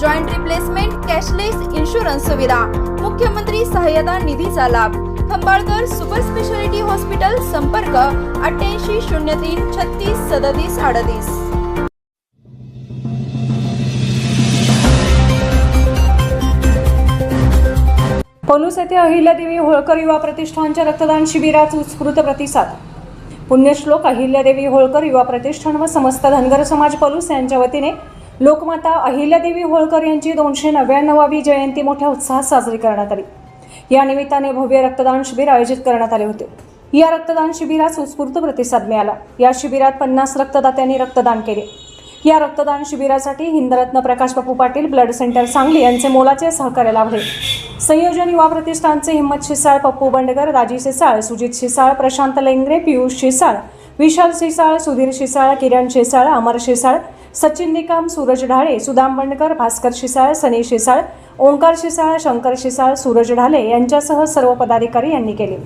joint replacement cashless insurance सुविधा मुख्यमंत्री सहाय्यता निधीचा लाभ. खंबाळकर सुपर स्पेशालिटी हॉस्पिटल संपर्क अठ्ठ्याऐंशी शून्य तीन छत्तीस सदतीस अडतीस. पलूस येथे अहिल्यादेवी होळकर युवा प्रतिष्ठानच्या रक्तदान शिबिरात उत्स्फूर्त प्रतिसाद. पुण्यश्लोक अहिल्यादेवी होळकर युवा प्रतिष्ठान व समस्त धनगर समाज पलूस यांच्या वतीने लोकमाता अहिल्यादेवी होळकर यांची दोनशे नव्याण्णवावी जयंती मोठ्या उत्साहात साजरी करण्यात आली. या निमित्ताने भव्य रक्तदान शिबिर आयोजित करण्यात आले होते. या रक्तदान शिबिरास उत्स्फूर्त प्रतिसाद मिळाला. या शिबिरात पन्नास रक्तदात्यांनी रक्तदान केले. या रक्तदान शिबिरासाठी हिंदरत्न प्रकाश बापू पाटील ब्लड सेंटर सांगली यांचे मोलाचे सहकार्य लाभले. संयोजन युवा प्रतिष्ठानचे हिम्मत शिसाळ पप्पू बंडगर राजी शिसाळ सुजित शिसाळ प्रशांत लेंगरे पियुष शिसाळ विशाल शिसाळ सुधीर शिसाळ किरण शिसाळ अमर शिसाळ सचिन निकम सूरज ढाळे सुदाम बंडकर भास्कर शिसाळ सनी शिसाळ ओंकार शिसाळ शंकर शिसाळ सूरज ढाले यांच्यासह सर्व पदाधिकारी यांनी केले.